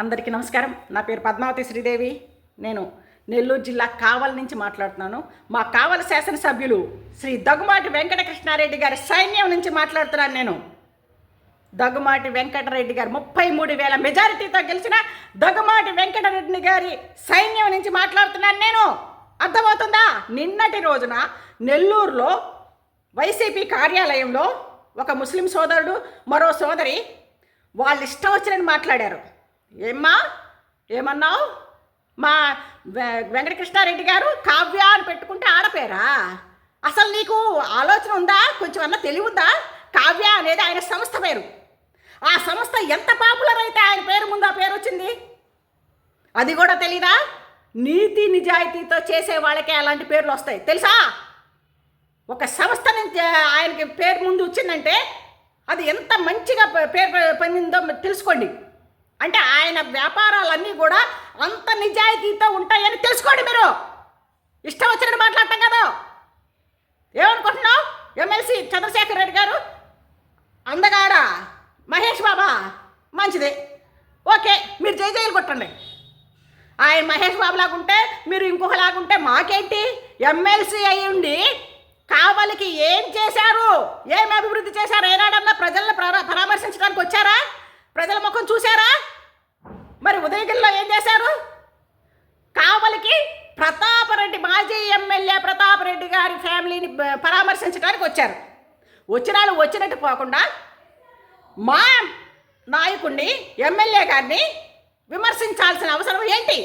అందరికీ నమస్కారం. నా పేరు పద్మావతి శ్రీదేవి. నేను నెల్లూరు జిల్లా కావల్ నుంచి మాట్లాడుతున్నాను. మా కావలి శాసనసభ్యులు శ్రీ దగ్గుమాటి వెంకటకృష్ణారెడ్డి గారి సైన్యం నుంచి మాట్లాడుతున్నాను నేను. దగ్గుమాటి వెంకటరెడ్డి గారు ముప్పై మూడు వేల మెజారిటీతో గెలిచిన దగ్గుమాటి వెంకటరెడ్డి గారి సైన్యం నుంచి మాట్లాడుతున్నాను నేను. అర్థమవుతుందా? నిన్నటి రోజున నెల్లూరులో వైసీపీ కార్యాలయంలో ఒక ముస్లిం సోదరుడు మరో సోదరి వాళ్ళు ఇష్టం వచ్చినని మాట్లాడారు. ఏమ్మా? ఏమన్నావు? మా వె- వెంకటకృష్ణారెడ్డి గారు కావ్య అని పెట్టుకుంటే ఆడపేరా? అసలు నీకు ఆలోచన ఉందా? కొంచెం అన్న తెలివి ఉందా కావ్య అనేది ఆయన సంస్థ పేరు. ఆ సంస్థ ఎంత పాపులర్ అయితే ఆయన పేరు ముందు ఆ పేరు వచ్చింది? అది కూడా తెలీదా? నీతి నిజాయితీతో చేసే వాళ్ళకే అలాంటి పేర్లు వస్తాయి. తెలుసా? ఒక సంస్థ నుంచి ఆయనకి పేరు ముందు వచ్చిందంటే అది ఎంత మంచిగా పేరు పొందిందో తెలుసుకోండి. అంటే ఆయన వ్యాపారాలన్నీ కూడా అంత నిజాయితీతో ఉంటాయని తెలుసుకోండి మీరు. ఇష్టం వచ్చినట్టు మాట్లాడటం కదా. ఏమనుకుంటున్నావు? ఎమ్మెల్సీ చంద్రశేఖర్ రెడ్డి గారు? అందగారా మహేష్ బాబా? మంచిది. ఓకే మీరు జయజయలు కొట్టండి. ఆయన మహేష్ బాబు లాగుంటే మీరు ఇంకొకలాగుంటే మాకేంటి? ఎమ్మెల్సీ అయి ఉండి కావలికి ఏం చేశారు? ఏం అభివృద్ధి చేశారు? ఏనాడన్నా ప్రజలను పరా- పరామర్శించడానికి వచ్చారా? ప్రజల ముఖం చూశారా? మరి ఉదయగిరిలో ఏం చేశారు? కావలికి ప్రతాపరెడ్డి మాజీ ఎమ్మెల్యే ప్రతాపరెడ్డి గారి ఫ్యామిలీని పరామర్శించడానికి వచ్చారు. వచ్చిన వాళ్ళు వచ్చినట్టు పోకుండా మా నాయకుడిని ఎమ్మెల్యే గారిని విమర్శించాల్సిన అవసరం ఏంటి?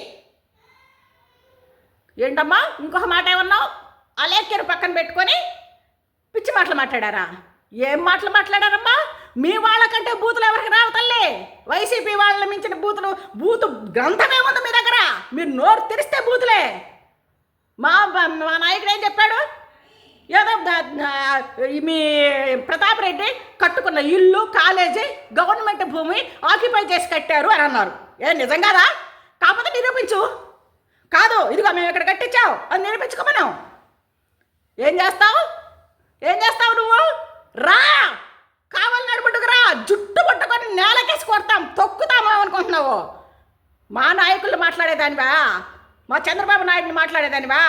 ఏంటమ్మా? ఇంకొక మాట ఏమన్నావు? అలేఖ్యను పక్కన పెట్టుకొని పిచ్చి మాటలు మాట్లాడారా? ఏం మాటలు మాట్లాడారమ్మా? మీ వాళ్ళకంటే బూతులు ఎవరికి రావు తల్లి? వైసీపీ వాళ్ళని మించిన బూతులు బూతు గ్రంథమే ఉంది మీ దగ్గర. మీరు నోరు తెరిస్తే బూతులే. మా మా నాయకుడు ఏం చెప్పాడు? ఏదో మీ ప్రతాప్ రెడ్డి కట్టుకున్న ఇల్లు కాలేజీ గవర్నమెంట్ భూమి ఆక్యుపై చేసి కట్టారు అని అన్నారు. ఏ నిజంగాదా కాకపోతే నిరూపించు. కాదు ఇదిగో మేము ఇక్కడ కట్టించావు అది నిరూపించుకోమను ఏం చేస్తావు? ఏం చేస్తావు నువ్వు? రా! జుట్టు పట్టుకొని నేలకేసి కొడతాం తొక్కుతామా అనుకుంటున్నావు? మా నాయకులు మాట్లాడేదానివా? మా చంద్రబాబు నాయుడిని మాట్లాడేదానివా?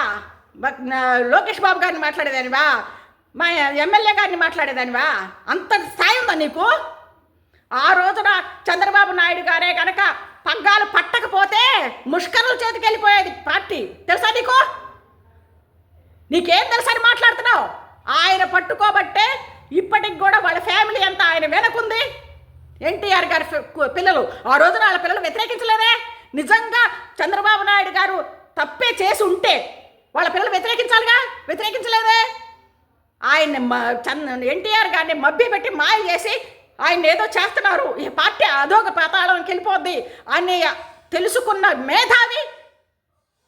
లోకేష్ బాబు గారిని మాట్లాడేదానివా? మా ఎమ్మెల్యే గారిని మాట్లాడేదానివా? అంత స్థాయి ఉందా నీకు? ఆ రోజున చంద్రబాబు నాయుడు గారే కనుక పగ్గాలు పట్టకపోతే ముష్కరుల చేతికి వెళ్ళిపోయేది పార్టీ. తెలుసా నీకు? నీకేం తెలుసని మాట్లాడుతున్నావు? ఆయన పట్టుకోబట్టే ఇప్పటికి కూడా వాళ్ళ ఫ్యామిలీ అంతా ఆయన వెనకుంది. ఎన్టీఆర్ గారి పిల్లలు. ఆ రోజున వాళ్ళ పిల్లలు వ్యతిరేకించలేదే? నిజంగా చంద్రబాబు నాయుడు గారు తప్పే చేసి ఉంటే వాళ్ళ పిల్లలు వ్యతిరేకించాలిగా? వ్యతిరేకించలేదే? ఆయన్ని ఎన్టీఆర్ గారిని మభ్య పెట్టి మాయ చేసి ఆయన ఏదో చేస్తున్నారు. ఈ పార్టీ అదోక పాతాళంకి వెళ్ళిపోద్ది అని తెలుసుకున్న మేధావి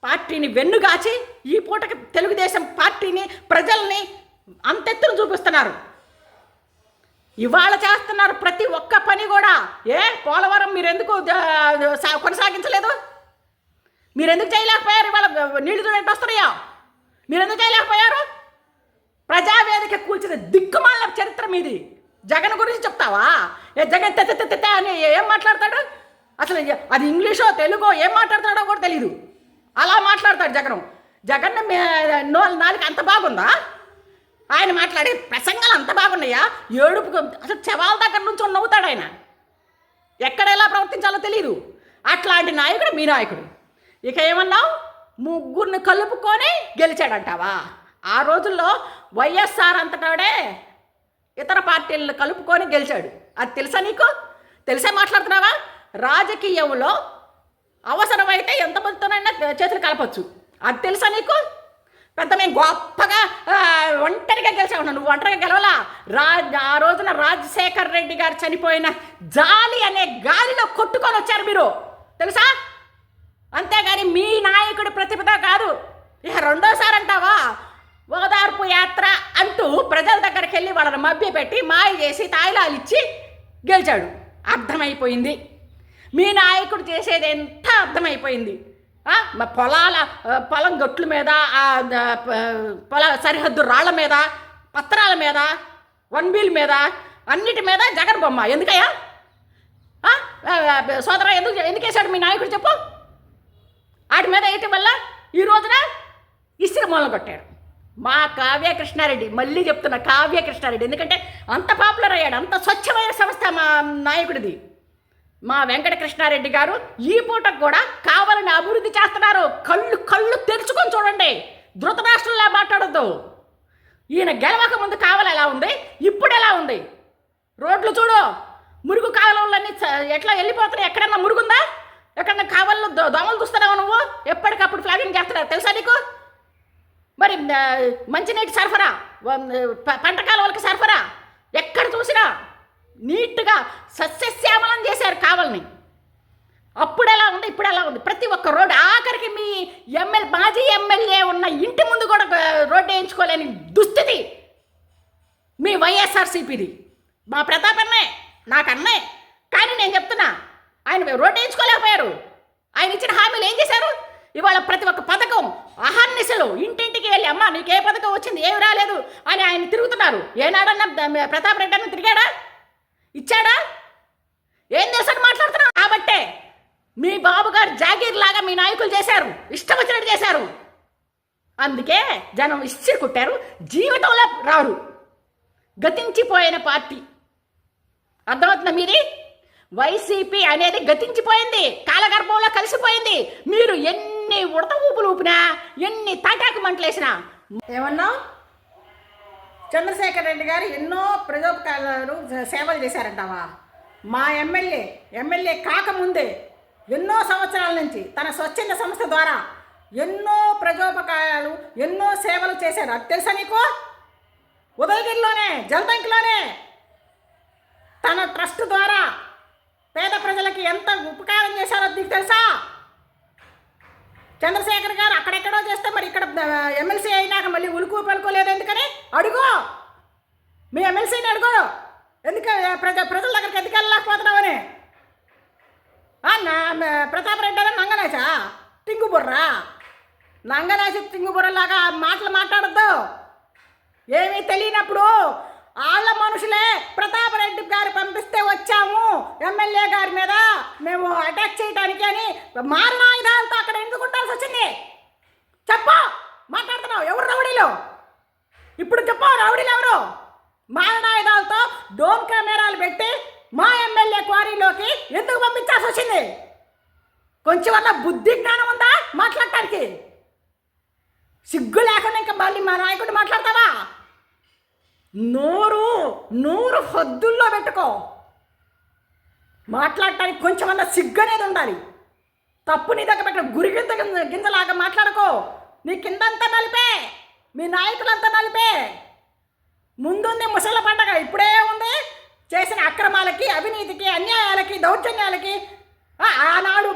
పార్టీని వెన్నుగాచి ఈ పూటకి తెలుగుదేశం పార్టీని ప్రజల్ని అంతెత్తును చూపిస్తున్నారు. ఇవాళ చేస్తున్నారు ప్రతి ఒక్క పని కూడా. ఏ పోలవరం మీరు ఎందుకు కొనసాగించలేదు? మీరు ఎందుకు చేయలేకపోయారు? ఇవాళ నీళ్ళు చూడండి వస్తున్నాయా? మీరు ఎందుకు చేయలేకపోయారు? ప్రజావేదిక కూల్చిన దిక్కుమాల చరిత్ర మీది. జగన్ గురించి చెప్తావా? ఏ జగన్ తెత్త తెత్త అని ఏం మాట్లాడతాడు? అసలు అది ఇంగ్లీషో తెలుగో ఏం మాట్లాడతాడో కూడా తెలియదు అలా మాట్లాడతాడు జగన్. జగన్ నాలుగు అంత బాగుందా? ఆయన మాట్లాడే ప్రసంగాలు అంత బాగున్నాయా? ఏడుపు అసలు శవాల దగ్గర నుంచి నవ్వుతాడు ఆయన. ఎక్కడ ఎలా ప్రవర్తించాలో తెలియదు అట్లాంటి నాయకుడు మీ నాయకుడు. ఇక ఏమన్నావు? ముగ్గురిని కలుపుకొని గెలిచాడంటావా? ఆ రోజుల్లో వైఎస్ఆర్ అంతటాడే ఇతర పార్టీలను కలుపుకొని గెలిచాడు. అది తెలుసా నీకు? తెలిసే మాట్లాడుతున్నావా? రాజకీయంలో అవసరమైతే ఎంతమందితోనైనా చేతులు కలపచ్చు. అది తెలుసా నీకు? పెద్ద మేము గొప్పగా ఒంటరిగా గెలిచావు నువ్వు ఒంటరిగా గెలవలా? రా ఆ రోజున రాజశేఖర్ రెడ్డి గారు చనిపోయిన జాలి అనే గాలిలో కొట్టుకొని వచ్చారు మీరు. తెలుసా? అంతేగాని మీ నాయకుడి ప్రతిభతో కాదు. ఇక రెండోసారి అంటావా? ఓదార్పు యాత్ర అంటూ ప్రజల దగ్గరికి వెళ్ళి వాళ్ళని మభ్యపెట్టి మాయ చేసి తాయిలాలు ఇచ్చి గెలిచాడు. అర్థమైపోయింది. మీ నాయకుడు చేసేది ఎంత అర్థమైపోయింది? మా పొలాల పొలం గట్ల మీద పొల సరిహద్దు రాళ్ళ మీద పత్రాల మీద వన్ బిల్ మీద అన్నిటి మీద జగన్ బొమ్మ. ఎందుకయ్యా? ఆ? సోదర ఎందుకు ఎందుకు వేశాడు మీ నాయకుడు చెప్పు. వాటి మీద వేయటం వల్ల ఈ రోజున ఇస్త్రీ మూలం కొట్టాడు. మా కావ్య కృష్ణారెడ్డి మళ్ళీ చెప్తున్నా కావ్య కృష్ణారెడ్డి. ఎందుకంటే అంత పాపులర్ అయ్యాడు అంత స్వచ్ఛమైన సంస్థ మా నాయకుడిది. మా వెంకట కృష్ణారెడ్డి గారు ఈ పూటకు కూడా కావాలని అభివృద్ధి చేస్తున్నారు. కళ్ళు కళ్ళు తెరుచుకొని చూడండి. ధృతరాష్ట్రంలా మాట్లాడొద్దు. ఈయన గెలవక ముందు కావాలి ఎలా ఉంది? ఇప్పుడు ఎలా ఉంది? రోడ్లు చూడు. మురుగు కాలువలన్నీ ఎట్లా వెళ్ళిపోతున్నాయి? ఎక్కడన్నా మురుగుందా? ఎక్కడన్నా కావాలో దో- దోమలు చూస్తున్నావా నువ్వు? ఎప్పటికప్పుడు ఫ్లాగింగ్ చేస్తున్నారు. తెలుసా నీకు? మరి మంచినీటి సరఫరా ప- పంట కాలువలకి సరఫరా ఎక్కడ చూసినా నీట్గా సస్యశ్యామలం చేశారు కావాలని. అప్పుడు ఎలా ఉంది? ఇప్పుడు ఎలా ఉంది? ప్రతి ఒక్క రోడ్డు ఆఖరికి మీ ఎమ్మెల్యే మాజీ ఎమ్మెల్యే ఉన్న ఇంటి ముందు కూడా రోడ్డు వేయించుకోలేని దుస్థితి. మీ వైఎస్ఆర్సీపీది. మా ప్రతాప్ అన్నే నాకు అన్నే. కానీ నేను చెప్తున్నా ఆయన రోడ్డు వేయించుకోలేకపోయారు. ఆయన ఇచ్చిన హామీలు ఏం చేశారు? ఇవాళ ప్రతి ఒక్క పథకం అహర్నిశలు ఇంటింటికి వెళ్ళి అమ్మ నీకు ఏ పథకం వచ్చింది? ఏమి రాలేదు అని ఆయన తిరుగుతున్నారు. ఏనాడన్నా ప్రతాప్ రెడ్డి అన్న తిరిగాడా? ఇచ్చాడా? ఏం చేశాడు మాట్లాడుతున్నావు? కాబట్టే మీ బాబు గారు జాగీర్ లాగా మీ నాయకులు చేశారు ఇష్టం వచ్చినట్టు చేశారు. అందుకే జనం ఇచ్చి కుట్టారు జీవితంలో రారు. గతించిపోయిన పార్టీ. అర్థమవుతుందా మీది? వైసీపీ అనేది గతించిపోయింది కాలగర్భంలో కలిసిపోయింది. మీరు ఎన్ని ఉడత ఊపులు ఊపినా ఎన్ని తాటాకు మంటలేసినా ఏమన్నా చంద్రశేఖర్ రెడ్డి గారు ఎన్నో ప్రజోపకారాలు సేవలు చేశారంటావా? మా ఎమ్మెల్యే ఎమ్మెల్యే కాకముందే ఎన్నో సంవత్సరాల నుంచి తన స్వచ్ఛంద సంస్థ ద్వారా ఎన్నో ప్రజోపకారాలు ఎన్నో సేవలు చేశారు. అది తెలుసా నీకు? ఉదయగిరిలోనే జలదంకిలోనే తన ట్రస్ట్ ద్వారా పేద ప్రజలకి ఎంత ఉపకారం చేశారో నీకు తెలుసా? చంద్రశేఖర్ గారు అక్కడెక్కడో చేస్తే మరి ఇక్కడ ఎమ్మెల్సీ అయినాక మళ్ళీ ఉలుకు పలుకోలేదు ఎందుకని? అడుగు! మీ ఎమ్మెల్సీని అడుగు! ఎందుకు ప్రజ ప్రజల దగ్గరికి ఎందుకు వెళ్ళలేకపోతున్నామని ప్రతాప్ రెడ్డి అని నంగనాచా తింగుబుర్రా? నంగనాచి తింగుబుర్రలాగా మాటలు మాట్లాడద్దు! ఏమీ తెలియనప్పుడు వాళ్ళ మనుషులే ప్రతాపరెడ్డి గారు పంపిస్తే వచ్చాము. ఎమ్మెల్యే గారి మీద మేము అటాక్ చేయడానికి అని మారణాయుధాలతో అక్కడ ఎందుకు ఉండాల్సి వచ్చింది చెప్పు! మాట్లాడుతున్నావు. ఎవరు రౌడీలు? ఇప్పుడు చెప్పు రౌడీలు ఎవరు? మారణాయుధాలతో డోమ్ కెమెరాలు పెట్టి మా ఎమ్మెల్యే క్వారీలోకి ఎందుకు పంపించాల్సి వచ్చింది కొంచెం వల్ల బుద్ధి జ్ఞానం ఉందా మాట్లాడటానికి? సిగ్గు లేకుండా ఇంకా మళ్ళీ మా నాయకుడు మాట్లాడతావా? నోరు నూరు హద్దుల్లో పెట్టుకో. మాట్లాడటానికి కొంచెమన్నా సిగ్గు అనేది ఉండాలి. తప్పు నీ దగ్గర పెట్టిన గురి గింజ గింజలాగా మాట్లాడుకో. నీ కిందంతా నలిపే మీ నాయకులంతా నలిపే. ముందుంది ముసల పండగ ఇప్పుడే ఉంది. చేసిన అక్రమాలకి అవినీతికి అన్యాయాలకి దౌర్జన్యాలకి ఆనాడు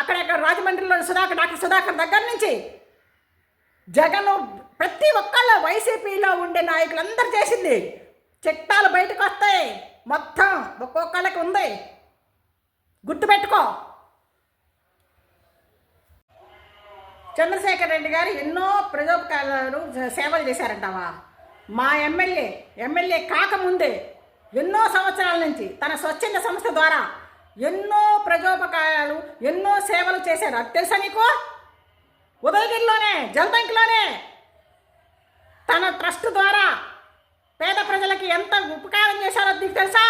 అక్కడక్కడ రాజమండ్రిలో సుధాకర్ డాక్టర్ సుధాకర్ దగ్గర నుంచి జగన్ ప్రతి ఒక్కళ్ళ వైసీపీలో ఉండే నాయకులందరూ చేసింది. చట్టాలు బయటకు వస్తాయి. మొత్తం ఒక్కొక్కళ్ళకి ఉంది. గుర్తుపెట్టుకో. చంద్రశేఖర్ రెడ్డి గారు ఎన్నో ప్రజోపకారాలు సేవలు చేశారంటావా? మా ఎమ్మెల్యే ఎమ్మెల్యే కాకముందే ఎన్నో సంవత్సరాల నుంచి తన స్వచ్ఛంద సంస్థ ద్వారా ఎన్నో ప్రజోపకారాలు ఎన్నో సేవలు చేశారు. అది తెలుసా నీకు? ఉదయగిరిలోనే జలదంకిలోనే తన ట్రస్ట్ ద్వారా పేద ప్రజలకి ఎంత ఉపకారం చేశారో నీకు తెలుసా?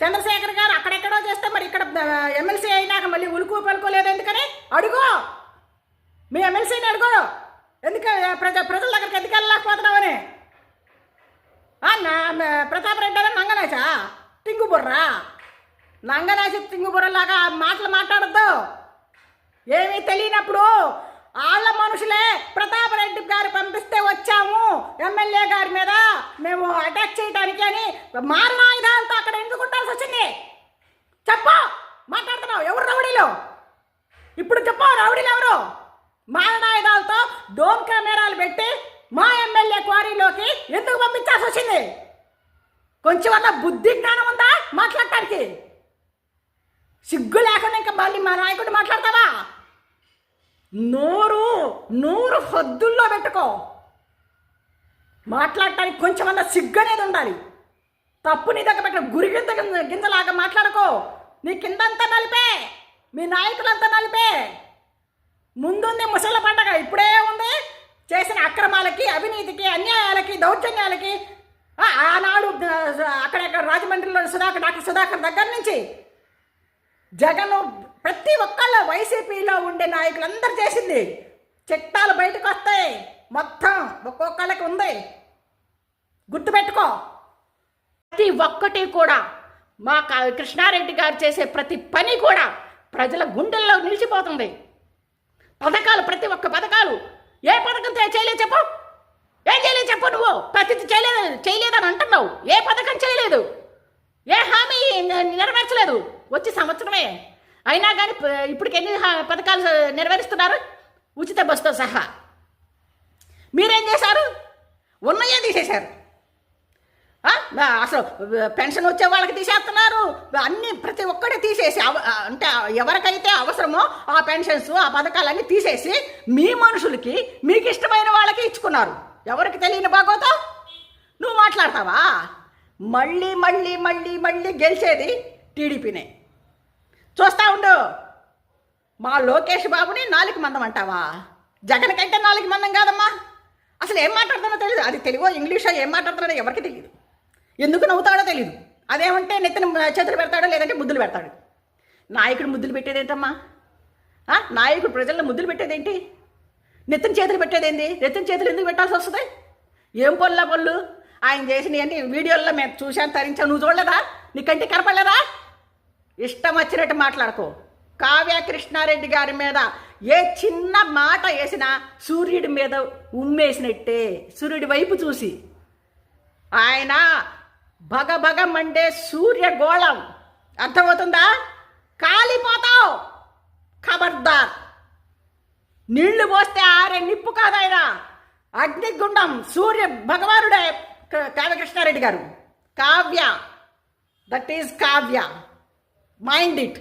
చంద్రశేఖర్ గారు అక్కడెక్కడో చేస్తే మరి ఇక్కడ ఎమ్మెల్సీ అయినాక మళ్ళీ ఉలుకు పలుకోలేదు ఎందుకని? అడుగు! మీ ఎమ్మెల్సీని అడుగు! ఎందుకు ప్రజ ప్రజల దగ్గరికి ఎందుకు వెళ్ళలేకపోతున్నామని నా ప్రతాప్ రెడ్డి అని నంగనాచా? తింగుబుర్రా? నంగనాచి తింగుబుర్రలాగా మాటలు మాట్లాడద్దు! ఏమీ తెలియనప్పుడు వాళ్ళ మనుషులే ప్రతాపరెడ్డి గారు పంపిస్తే వచ్చాము. ఎమ్మెల్యే గారి మీద మేము అటాక్ చేయడానికి అని మారణాయుధాలతో అక్కడ ఎందుకు ఉండాల్సి వచ్చింది చెప్పు! మాట్లాడుతున్నావు. ఎవరు రౌడీలు? ఇప్పుడు చెప్పు రౌడీలు ఎవరు? మారణాయుధాలతో డోమ్ కెమెరాలు పెట్టి మా ఎమ్మెల్యే క్వారీలోకి ఎందుకు పంపించాల్సి వచ్చింది కొంచెం అన్న బుద్ధి జ్ఞానం ఉందా మాట్లాడటానికి? సిగ్గు లేకుండా ఇంకా మళ్ళీ మా నాయకుడు మాట్లాడతావా? నోరు నోరు హద్దుల్లో పెట్టుకో. మాట్లాడటానికి కొంచెమన్నా సిగ్గు అనేది ఉండాలి. తప్పు నీ దగ్గర పెట్ట గురి గింజ గింజలాగా మాట్లాడుకో. నీ కిందంతా నలిపే. మీ నాయకులంతా నలిపే. ముందుంది ముసల పండగ ఇప్పుడే ఉంది. చేసిన అక్రమాలకి అవినీతికి అన్యాయాలకి దౌర్జన్యాలకి ఆనాడు అక్కడ అక్కడక్కడ రాజమండ్రిలో సుధాకర్ డాక్టర్ సుధాకర్ దగ్గర నుంచి జగన్ ప్రతి ఒక్కళ్ళ వైసీపీలో ఉండే నాయకులందరూ చేసింది. చట్టాలు బయటకు వస్తాయి. మొత్తం ఒక్కొక్కళ్ళకి ఉంది. గుర్తుపెట్టుకో. ప్రతి ఒక్కటి కూడా మా కృష్ణారెడ్డి గారు చేసే ప్రతి పని కూడా ప్రజల గుండెల్లో నిలిచిపోతుంది. పథకాలు ప్రతి ఒక్క పథకాలు. ఏ పథకం చేయలేదు చెప్పు. ఏం చేయలేదు చెప్పు నువ్వు. ప్రతి చేయలేదు చేయలేదని అంటున్నావు. ఏ పథకం చేయలేదు. ఏ హామీ నెరవేర్చలేదు. వచ్చి సంవత్సరమే. అయినా కానీ ఇప్పటికి ఎన్ని పథకాలు నెరవేరుస్తున్నారు? ఉచిత బస్సుతో సహా. మీరేం చేశారు? ఉన్నాయే తీసేశారు. అసలు పెన్షన్ వచ్చే వాళ్ళకి తీసేస్తున్నారు. అన్ని ప్రతి ఒక్కటి తీసేసి అవ- అంటే ఎవరికైతే అవసరమో ఆ పెన్షన్స్ ఆ పథకాలన్నీ తీసేసి మీ మనుషులకి మీకు ఇష్టమైన వాళ్ళకి ఇచ్చుకున్నారు. ఎవరికి తెలియని బాగోతో? నువ్వు మాట్లాడతావా? మళ్ళీ మళ్ళీ మళ్ళీ మళ్ళీ గెలిచేది టీడీపీనే. చూస్తా ఉండు. మా లోకేష్ బాబుని నాలుగు మందం అంటావా? జగన్ కంటే నాలుగు మందం కాదమ్మా. అసలు ఏం మాట్లాడుతానో తెలియదు అది తెలుగో ఇంగ్లీషో ఏం మాట్లాడుతున్నాడో ఎవరికి తెలియదు ఎందుకు నవ్వుతాడో తెలియదు అదేమంటే నెత్తిన చేతులు పెడతాడో లేదంటే ముద్దులు పెడతాడు. నాయకుడు ముద్దులు పెట్టేదేంటమ్మా? నాయకుడు ప్రజల్లో ముద్దులు పెట్టేదేంటి? నెత్తిన చేతులు పెట్టేదేంటి నెత్తిన చేతులు ఎందుకు పెట్టాల్సి వస్తుంది? ఏం పొల్లా పళ్ళు ఆయన చేసినవి అన్ని వీడియోల్లో మేము చూశాను తరించాం. నువ్వు చూడలేదా? నీ కంటికి కనపడలేదా? ఇష్టం వచ్చినట్టు మాట్లాడుకో. కావ్య కృష్ణారెడ్డి గారి మీద ఏ చిన్న మాట వేసినా సూర్యుడి మీద ఉమ్మేసినట్టే సూర్యుడి వైపు చూసి. ఆయన భగ భగ మండే సూర్య గోళం. అర్థమవుతుందా? కాలిపోతావు ఖబర్దార్ నీళ్ళు పోస్తే ఆరే నిప్పు కాదాయన అగ్నిగుండం సూర్య భగవానుడే క- కావ్య కృష్ణారెడ్డి గారు. Kavya that is Kavya. Mind it